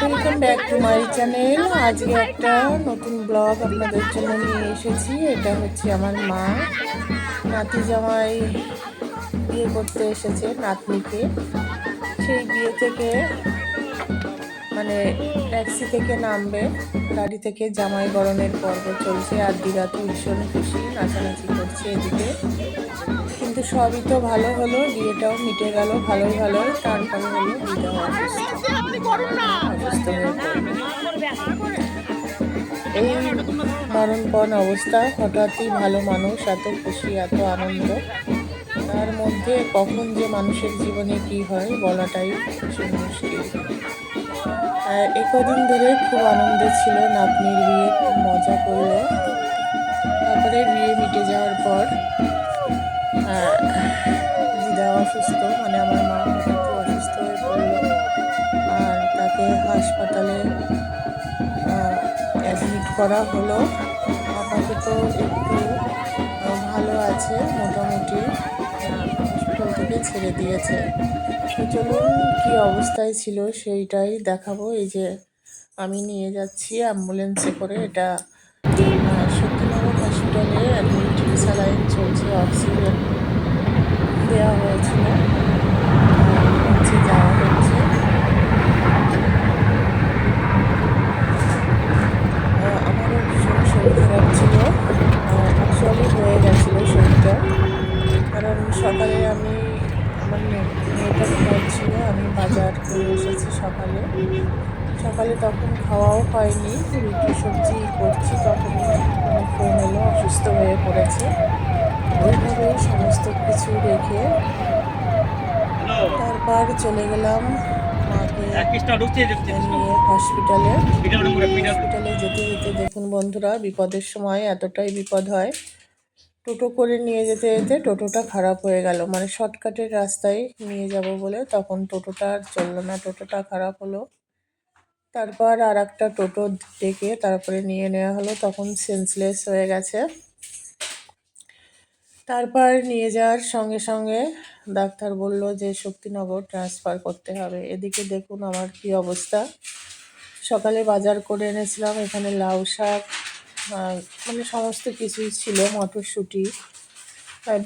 Welcome back to my channel আজকে একটা নতুন ব্লগ আপনাদের জন্য নিয়ে এসেছি। এটা হচ্ছে আমার মা। নাতি জামাই বিয়ে করতে এসেছে নাতনিকে। সেই বিয়ে থেকে ট্যাক্সি থেকে নামবে, গাড়ি থেকে জামাই বরণের পর্ব চলছে আর দিদা তো ভীষণ খুশি, নাচানাচি করছে এদিকে। কিন্তু সবই তো ভালো হলো, বিয়েটাও মিটে গেল, ভালোই ভালো টান টান হলো দিদাও অসুস্থ এই মরণপণ অবস্থা, হঠাৎই ভালো মানুষ, এত খুশি, এত আনন্দ। তার মধ্যে কখন যে মানুষের জীবনে কি হয়, বলাটাই মুশকিল। আর এ কদিন ধরে খুব আনন্দ ছিল, নাতনির বিয়ে, খুব মজা করল। তারপরে বিয়ে মিটে যাওয়ার পর দিদা অসুস্থ মানে আমার মা হঠাৎ অসুস্থ হয়ে পড়ল। আর তাকে হাসপাতালে অ্যাডমিট করা হলো। আপাতত একটু ভালো আছে, মোটামুটি। হসপিটাল ছেড়ে দিয়েছে। তো চলুন, কী অবস্থায় ছিল সেইটাই দেখাবো। এই যে আমি নিয়ে যাচ্ছি অ্যাম্বুলেন্সে করে। এটা শক্তিনগর হসপিটালে অ্যাডমিট স্যালাইন চলছে অক্সিজেন দেওয়া হয়েছিল। যাওয়া হচ্ছে। ভীষণ হয়ে শরীরটা। কারণ সকালে আমি আমার মেয়েটা ঘুমাচ্ছিল ছিল আমি বাজার করে এসেছি সকালে। সকালে তখন খাওয়াও হয়নি রুটি সবজি করছি তখন ফোন এলো অসুস্থ হয়ে পড়েছে। ওইভাবে সমস্ত কিছু রেখে তারপর চলে গেলাম হসপিটালে হসপিটালে যেতে যেতে দেখুন বন্ধুরা বিপদের সময় এতটাই বিপদ হয়। টোটো করে নিয়ে যেতে যেতে টোটোটা খারাপ হয়ে গেল। মানে শর্টকাটের রাস্তায় নিয়ে যাব বলে তখন টোটোটা আর চলল না, টোটোটা খারাপ হলো। তারপর আর একটা টোটো ডেকে তারপরে নিয়ে নেওয়া হলো, তখন সেন্সলেস হয়ে গেছে। তারপর নিয়ে যাওয়ার সঙ্গে সঙ্গে ডাক্তার বলল যে, শক্তিনগর ট্রান্সফার করতে হবে। এদিকে দেখুন আমার কি অবস্থা। সকালে বাজার করে এনেছিলাম, এখানে লাউ শাক মানে সমস্ত কিছুই ছিল, মটরশুঁটি,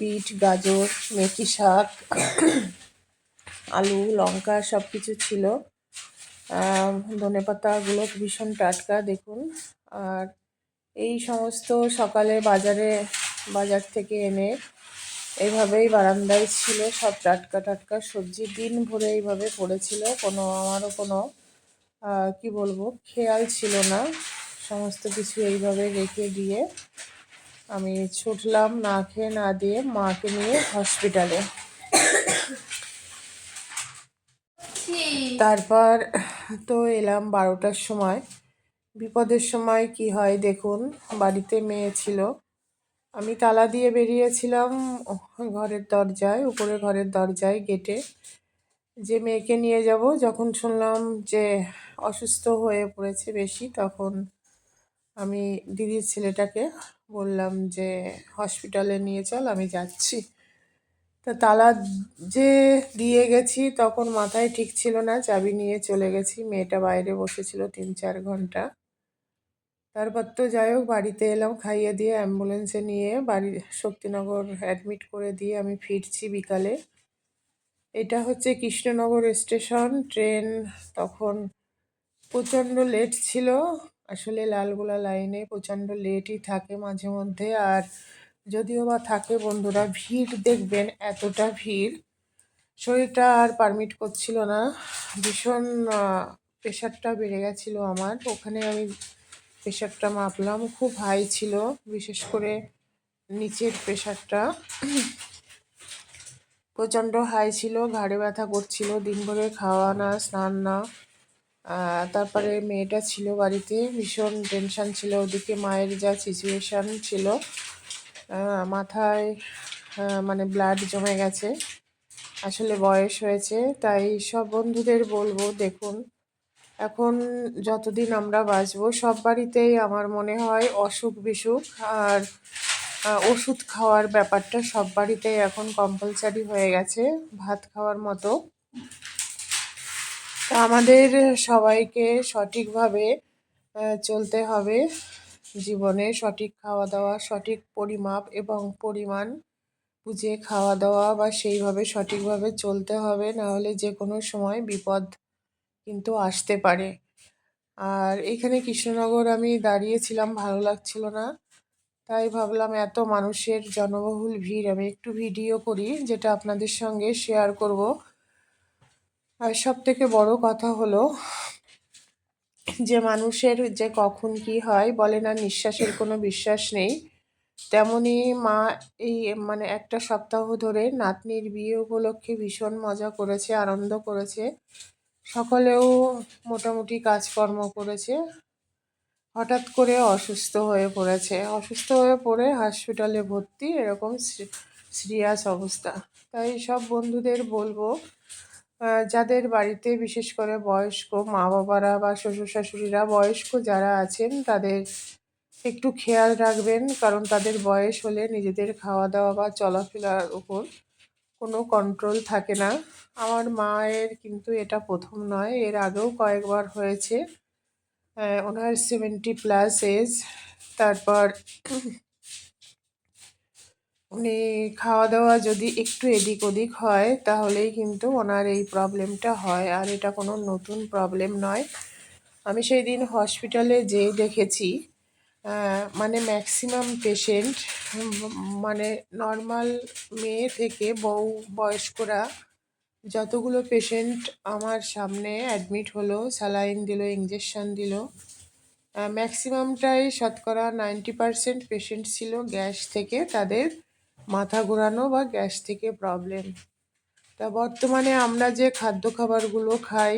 বিট, গাজর, মেথি শাক, আলু, লঙ্কা সব কিছু ছিল। ধনে পাতাগুলো ভীষণ টাটকা, দেখুন। আর এই সমস্ত সকালে বাজারে, বাজার থেকে এনে এইভাবেই বারান্দায় ছিল, সব টাটকা টাটকা সবজি। দিন ভরে এইভাবে পড়েছিল, কোনো, আমারও কোনো কি বলব, খেয়াল ছিল না। সমস্ত কিছু এইভাবে রেখে দিয়ে আমি ছুটলাম না খেয়ে না দিয়ে মাকে নিয়ে হসপিটালে। তারপর তো এলাম বারোটার সময়। বিপদের সময় কি হয় দেখুন, বাড়িতে মেয়ে ছিল। আমি তালা দিয়ে বেরিয়েছিলাম ঘরের দরজায়, উপরে ঘরের দরজায় গেটে। যে মেয়েকে নিয়ে যাব, যখন শুনলাম যে অসুস্থ হয়ে পড়েছে বেশি, তখন আমি দিদির ছেলেটাকে বললাম যে, হসপিটালে নিয়ে চল, আমি যাচ্ছি। তা তালা যে দিয়ে গেছি তখন মাথায় ঠিক ছিল না, চাবি নিয়ে চলে গেছি। মেয়েটা বাইরে বসেছিল তিন চার ঘণ্টা। তারপর তো যাই হোক, বাড়িতে এলাম, খাইয়ে দিয়ে অ্যাম্বুলেন্সে নিয়ে বাড়ি, শক্তিনগর অ্যাডমিট করে দিয়ে আমি ফিরছি বিকালে। এটা হচ্ছে কৃষ্ণনগর স্টেশন, ট্রেন তখন প্রচণ্ড লেট ছিল। আসলে লালগোলা লাইনে প্রচণ্ড লেটই থাকে মাঝে মধ্যে। আর যদিও বা থাকে বন্ধুরা, ভিড় দেখবেন এতটা ভিড়। শরীরটা আর পারমিট করছিল না। ভীষণ প্রেশারটা বেড়ে গেছিল আমার। ওখানে আমি প্রেশারটা মাপলাম। খুব হাই ছিল, বিশেষ করে নিচের প্রেশারটা প্রচণ্ড হাই ছিল, ঘাড়ে ব্যথা করছিল দিনভরে খাওয়া না, স্নান না। তারপরে মেয়েটা ছিল বাড়িতে, ভীষণ টেনশান ছিল ওদিকে, মায়ের যা সিচুয়েশান ছিল মাথায় মানে ব্লাড জমে গেছে, আসলে বয়স হয়েছে, তাই সব বন্ধুদের বলব, দেখুন, এখন যতদিন আমরা বাঁচবো, সব বাড়িতেই আমার মনে হয় অসুখ বিসুখ আর ওষুধ খাওয়ার ব্যাপারটা সব বাড়িতেই এখন কম্পালসারি হয়ে গেছে, ভাত খাওয়ার মতো। আমাদের সবাইকে সঠিকভাবে চলতে হবে জীবনে সঠিক খাওয়া দাওয়া সঠিক পরিমাপ এবং পরিমাণ বুঝে খাওয়া দাওয়া বা সেইভাবে সঠিকভাবে চলতে হবে নাহলে যে কোনো সময় বিপদ কিন্তু আসতে পারে। আর এখানে কৃষ্ণনগর আমি দাঁড়িয়েছিলাম, ভালো লাগছিল না। তাই ভাবলাম এত মানুষের জনবহুল ভিড়, আমি একটু ভিডিও করি, যেটা আপনাদের সঙ্গে শেয়ার করব। আর সব থেকে বড় কথা হলো যে মানুষের যে কখন কি হয়, বলে না নিঃশ্বাসের কোনো বিশ্বাস নেই। তেমনি মা এই মানে একটা সপ্তাহ ধরে নাতনির বিয়ে উপলক্ষে ভীষণ মজা করেছে, আনন্দ করেছে। সকলেও মোটামুটি কাজকর্ম করেছে। হঠাৎ করে অসুস্থ হয়ে পড়েছে। অসুস্থ হয়ে পড়ে হসপিটালে ভর্তি, এরকম সিরিয়াস অবস্থা। তাই সব বন্ধুদের বলব যাদের বাড়িতে বিশেষ করে বয়স্ক মা বাবারা বা শ্বশুর শাশুড়িরা বয়স্ক যারা আছেন, তাদের একটু খেয়াল রাখবেন, কারণ তাদের বয়স হলে নিজেদের খাওয়া দাওয়া বা চলাফেরার উপর কোনো কন্ট্রোল থাকে না। আমার মায়ের কিন্তু এটা প্রথম নয়, এর আগেও কয়েকবার হয়েছে। ওনার সেভেন্টি প্লাস এজ তারপর উনি খাওয়া দাওয়া যদি একটু এদিক ওদিক হয়, তাহলেই কিন্তু ওনার এই প্রবলেমটা হয়। আর এটা কোনো নতুন প্রবলেম নয়। আমি সেই দিন হসপিটালে যেয়ে দেখেছি মানে ম্যাক্সিমাম পেশেন্ট মানে নর্মাল মেয়ে থেকে বউ, বয়স্করা যতগুলো পেশেন্ট আমার সামনে অ্যাডমিট হলো স্যালাইন দিল ইঞ্জেকশান দিল ম্যাক্সিমামটাই শতকরা নাইনটি পারসেন্ট পেশেন্ট ছিল গ্যাস থেকে তাদের মাথা ঘোরানো বা গ্যাস থেকে প্রবলেম তা বর্তমানে আমরা যে খাদ্য খাবারগুলো খাই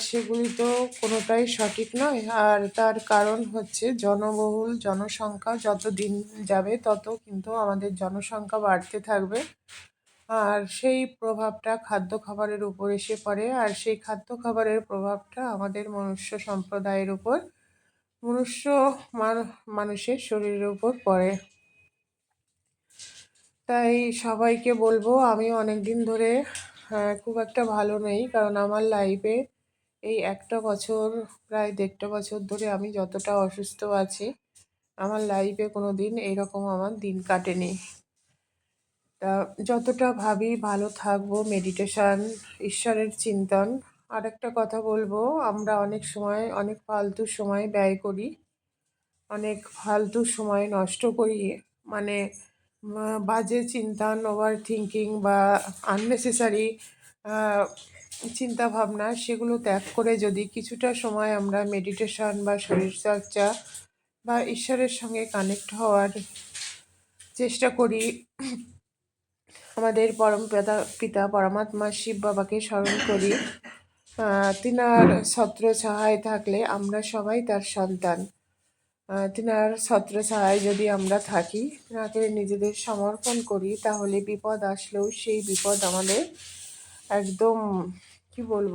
সেগুলি তো কোনোটাই সঠিক নয়। আর তার কারণ হচ্ছে জনবহুল জনসংখ্যা। যত দিন যাবে, তত কিন্তু আমাদের জনসংখ্যা বাড়তে থাকবে। আর সেই প্রভাবটা খাদ্য খাবারের উপর এসে পড়ে। আর সেই খাদ্য খাবারের প্রভাবটা আমাদের মনুষ্য সম্প্রদায়ের উপর, মনুষ্য মানুষের শরীরের উপর পড়ে। তাই সবাইকে বলব আমি অনেক দিন ধরে খুব একটা ভালো নেই, কারণ আমার লাইফে এই একটা বছর, প্রায় দেড়টা বছর ধরে আমি যতটা অসুস্থ আছি, আমার লাইফে কোনো দিন এইরকম আমার দিন কাটেনি। তা যতটা ভাবি ভালো থাকব মেডিটেশান ঈশ্বরের চিন্তন। আর একটা কথা বলব, আমরা অনেক সময়, অনেক ফালতু সময় ব্যয় করি, অনেক ফালতু সময় নষ্ট করি মানে বাজে চিন্তা ওভার থিঙ্কিং বা আননেসেসারি চিন্তা ভাবনা সেগুলো ত্যাগ করে যদি কিছুটা সময় আমরা মেডিটেশন বা শরীরচর্চা বা ঈশ্বরের সঙ্গে কানেক্ট হওয়ার চেষ্টা করি, আমাদের পরম পিতা পিতা পরমাত্মা শিব বাবাকে স্মরণ করি তিনার ছত্র ছাহায় থাকলে আমরা সবাই তার সন্তান। তিনার ছত্র ছায়ায় যদি আমরা থাকি, তিনাকে নিজেদের সমর্পণ করি, তাহলে বিপদ আসলেও সেই বিপদ আমাদের একদম, কি বলব,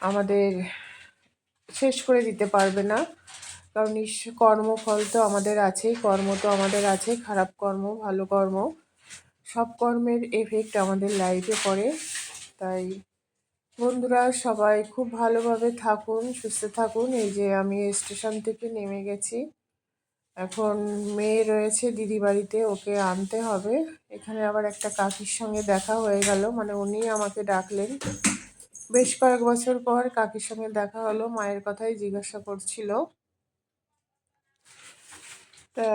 আমাদের শেষ করে দিতে পারবে না। কারণ কর্মফল তো আমাদের আছেই, কর্ম তো আমাদের আছে খারাপ কর্ম, ভালো কর্ম, সব কর্মের এফেক্ট আমাদের লাইফে পড়ে। তাই বন্ধুরা, সবাই খুব ভালোভাবে থাকুন, সুস্থ থাকুন। এই যে আমি স্টেশন থেকে নেমে গেছি। এখন মেয়ে রয়েছে দিদি বাড়িতে, ওকে আনতে হবে। এখানে আবার একটা কাকির সঙ্গে দেখা হয়ে গেল মানে উনি আমাকে ডাকলেন। বেশ কয়েক বছর পর কাকির সঙ্গে দেখা হলো, মায়ের কথাই জিজ্ঞাসা করছিল। তা,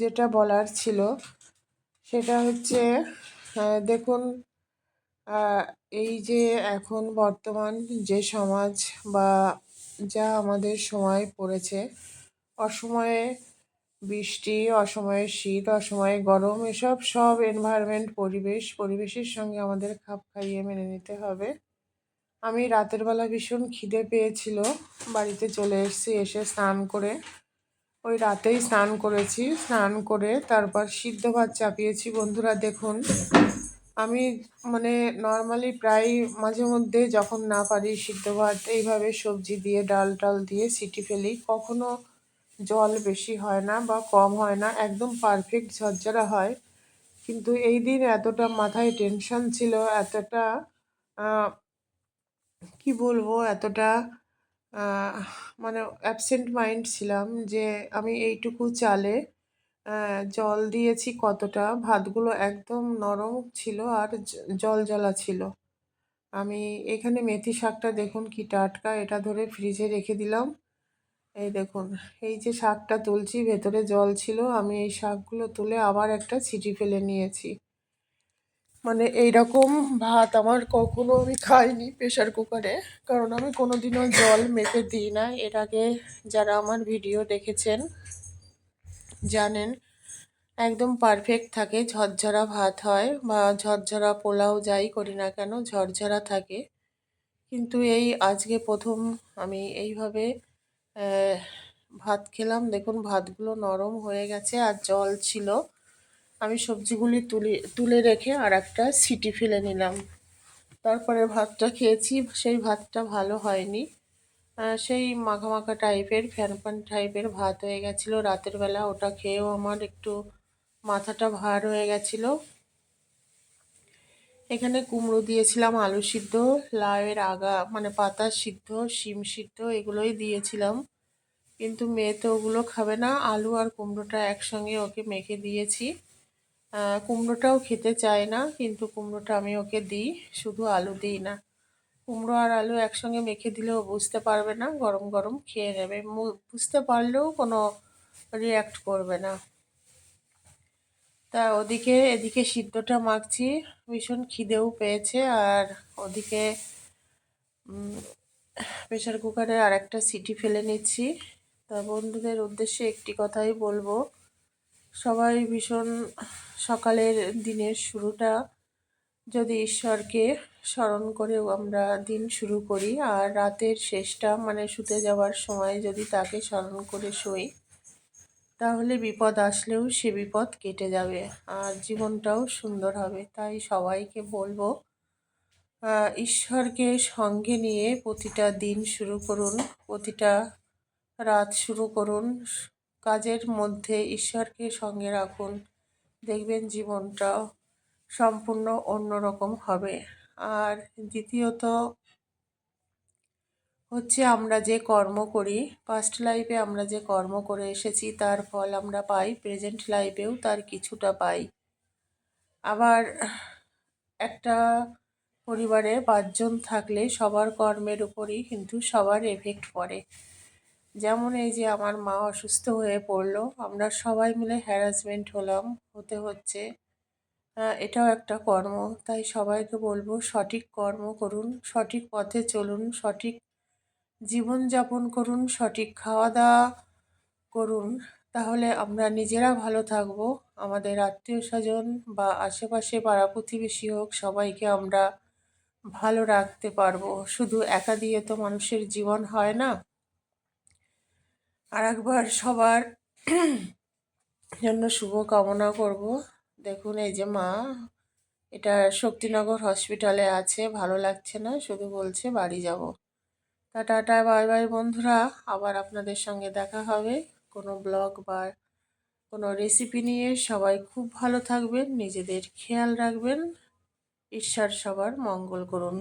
যেটা বলার ছিল, সেটা হচ্ছে দেখুন এই যে এখন বর্তমান যে সমাজ বা যা আমাদের সময় পড়েছে, অসময়ে বৃষ্টি, অসময়ে শীত, অসময়ে গরম, এসব সব এনভায়রনমেন্ট পরিবেশ, পরিবেশের সঙ্গে আমাদের খাপ খাইয়ে মেনে নিতে হবে। আমি রাতের বেলা ভীষণ খিদে পেয়েছিল, বাড়িতে চলে এসেছি, এসে স্নান করে। ওই রাতেই স্নান করেছি, স্নান করে তারপর সিদ্ধ ভাত চাপিয়েছি। বন্ধুরা দেখুন আমি মানে নর্মালি প্রায় মাঝে মধ্যে যখন না পারি সিদ্ধ ভাত, এইভাবে সবজি দিয়ে, ডাল টাল দিয়ে সিটি ফেলি কখনো জল বেশি হয় না বা কম হয় না, একদম পারফেক্ট ঝরঝরা হয়। কিন্তু এই দিন এতটা মাথায় টেনশন ছিল, এতটা কি বলব, এতটা মানে অ্যাবসেন্ট মাইন্ড ছিলাম যে আমি এইটুকু চালে জল দিয়েছি কতটা? ভাতগুলো একদম নরম ছিল আর জল জলা ছিল। আমি এখানে মেথি শাকটা দেখুন কি টাটকা, এটা ধরে ফ্রিজে রেখে দিলাম। এই দেখুন, এই যে শাকটা তুলছি, ভেতরে জল ছিল, আমি এই শাকগুলো তুলে আবার একটা ছিটি ফেলে নিয়েছি। মানে এইরকম ভাত আমার কখনো আমি খাইনি প্রেশার কুকারে, কারণ আমি কোনোদিনও জল মেপে দিই না এর আগে যারা আমার ভিডিও দেখেছেন জানেন, একদম পারফেক্ট থাকে, ঝরঝরা ভাত হয় বা ঝরঝরা পোলাও যাই করি না কেন, ঝরঝরা থাকে। কিন্তু এই আজকে প্রথম আমি এইভাবে ভাত খেলাম। দেখুন, ভাতগুলো নরম হয়ে গেছে আর জল ছিল। আমি সবজিগুলি তুলে তুলে রেখে আর একটা সিটি ফেলে নিলাম। তারপরে ভাতটা খেয়েছি, সেই ভাতটা ভালো হয়নি। সেই মাখা মাখা টাইপের ফ্যান ফ্যান টাইপের ভাত হয়ে গেছিল। রাতের বেলা ওটা খেয়েও আমার একটু মাথাটা ভার হয়ে গেছিল। এখানে কুমড়ো দিয়েছিলাম, আলু সিদ্ধ, লাউয়ের আগা মানে পাতা সিদ্ধ, শিম সিদ্ধ, এগুলোই দিয়েছিলাম। কিন্তু মেয়ে তো ওগুলো খাবে না। আলু আর কুমড়োটা একসঙ্গে ওকে মেখে দিয়েছি। কুমড়োটাও খেতে চায় না, কিন্তু কুমড়োটা আমি ওকে দিই, শুধু আলু দিই না। কুমড়ো আর আলু একসঙ্গে মেখে দিলেও বুঝতে পারবে না, গরম গরম খেয়ে নেবে। বুঝতে পারলেও কোনো রিয়াক্ট করবে না। তা ওদিকে, এদিকে সিদ্ধটা মাখছি, ভীষণ খিদেও পেয়েছে। আর ওদিকে প্রেশার কুকারে আর একটা সিটি ফেলে নিচ্ছি। তা বন্ধুদের উদ্দেশ্যে একটি কথাই বলব। সবাই ভীষণ সকালের দিনের শুরুটা যদি ঈশ্বরকে স্মরণ করেও আমরা দিন শুরু করি আর রাতের শেষটা মানে শুতে যাওয়ার সময় যদি তাকে স্মরণ করে শুই, তাহলে বিপদ আসলেও সে বিপদ কেটে যাবে আর জীবনটাও সুন্দর হবে। তাই সবাইকে বলব ঈশ্বরকে সঙ্গে নিয়ে প্রতিটা দিন শুরু করুন, প্রতিটা রাত শুরু করুন, কাজের মধ্যে ঈশ্বরকে সঙ্গে রাখুন। দেখবেন জীবনটা সম্পূর্ণ অন্যরকম হবে। আর দ্বিতীয়ত হচ্ছে আমরা যে কর্ম করি পাস্ট লাইফে আমরা যে কর্ম করে এসেছি, তার ফল আমরা পাই প্রেজেন্ট লাইফেও তার কিছুটা পাই। আবার একটা পরিবারে পাঁচজন থাকলে সবার কর্মের উপরই কিন্তু সবার এফেক্ট পড়ে। যেমন এই যে আমার মা অসুস্থ হয়ে পড়ল, আমরা সবাই মিলে হ্যারাসমেন্ট হলাম, হতে হচ্ছে এটাও একটা কর্ম। তাই সবাইকে বলব, সঠিক কর্ম করুন, সঠিক পথে চলুন, সঠিক জীবনযাপন করুন, সঠিক খাওয়া দাওয়া করুন। তাহলে আমরা নিজেরা ভালো থাকব। আমাদের আত্মীয় স্বজন বা আশেপাশে পাড়া প্রতিবেশী হোক, সবাইকে আমরা ভালো রাখতে পারব। শুধু একা দিয়ে তো মানুষের জীবন হয় না। আর একবার সবার জন্য শুভ কামনা করব। দেখুন, এই যে মা, এটা শক্তিনগর হসপিটালে আছে, ভালো লাগছে না, শুধু বলছে বাড়ি যাব। তা টাটা বাই বাই বন্ধুরা, আবার আপনাদের সঙ্গে দেখা হবে। কোনো ব্লগ বা কোনো রেসিপি নিয়ে সবাই খুব ভালো থাকবেন, নিজেদের খেয়াল রাখবেন ঈশ্বর সবার মঙ্গল করুন।